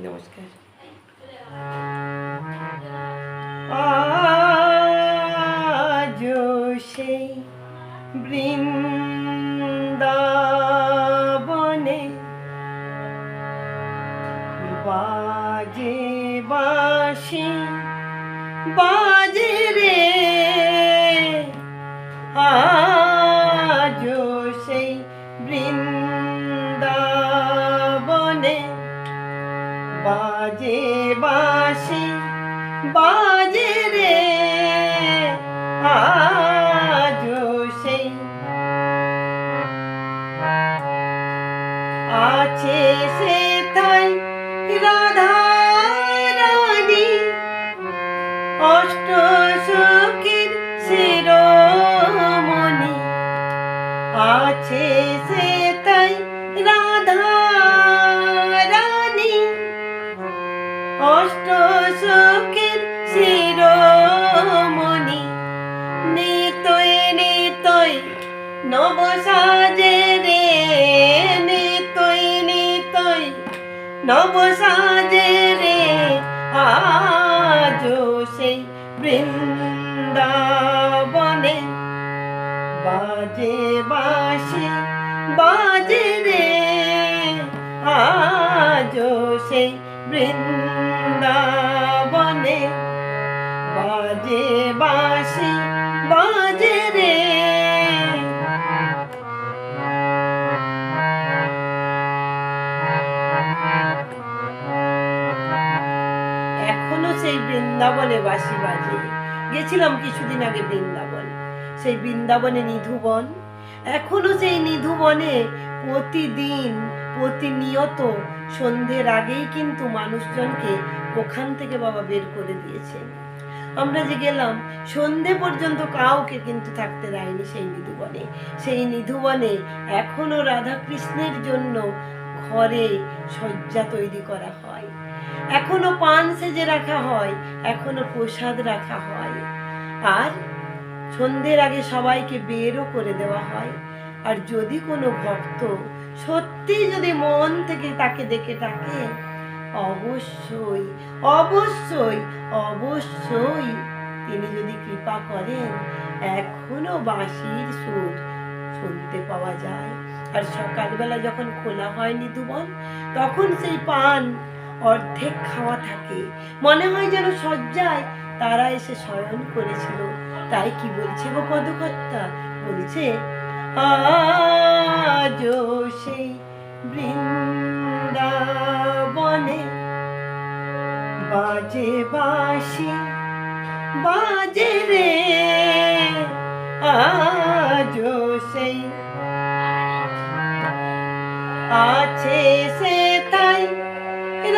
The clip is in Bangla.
নমস্কার আজ সেই বৃন্দাবনে বাজে বাসি বাজে রে বাজে বাসি বাজে রে। আজ সেই। আছে সে তাই রাধা রানী। অষ্ট সখীর শিরোমণি। আছে নব সাজে রে নিতই নিতই নব সাজে রে আজ সেই বৃন্দাবনে। বাজে বাসি বাজে রে আজ সেই বৃন্দাবনে। এখনও সেই বৃন্দাবনে বাসি বাজে। গেছিলাম কিছুদিন আগে বৃন্দাবন। সেই বৃন্দাবনে নিধুবন এখনও সেই নিধুবনে প্রতিদিন, প্রতিনিয়ত সন্ধ্যের আগেই কিন্তু মানুষজনকে ওখান থেকে বাবা বের করে দিয়েছেন। আমরা যে গেলাম, সন্ধে পর্যন্ত কাউকে কিন্তু থাকতে দেয়নি সেই নিধুবনে সেই নিধুবনে এখনও রাধাকৃষ্ণের জন্য ঘরে শয্যা তৈরি করা হয়। এখনও পান সেজে রাখা হয়, এখনও প্রসাদ রাখা হয়। আর সন্ধ্যের আগে সবাইকে বেরও করে দেওয়া হয়। আর যদি কোনো ভক্ত সত্যি যদি মন থেকে তাকে দেখে থাকে অবশ্যই অবশ্যই অবশ্যই তিনি যদি কৃপা করেন, এখনও বাঁশির সুর শুনতে পাওয়া যায়। আর সকালবেলা যখন খোলা হয় নিধুবন তখন সেই পান অর্ধেক খাওয়া থাকে। মনে হয় যেন সজ্জায় তারা এসে শয়ন করেছিল। তাই কি বলছে গো পদকর্তা? বলছে সেই বৃন্দাবনে বাজে বাসি বাজে রে। আজ সেই আছে সে তাই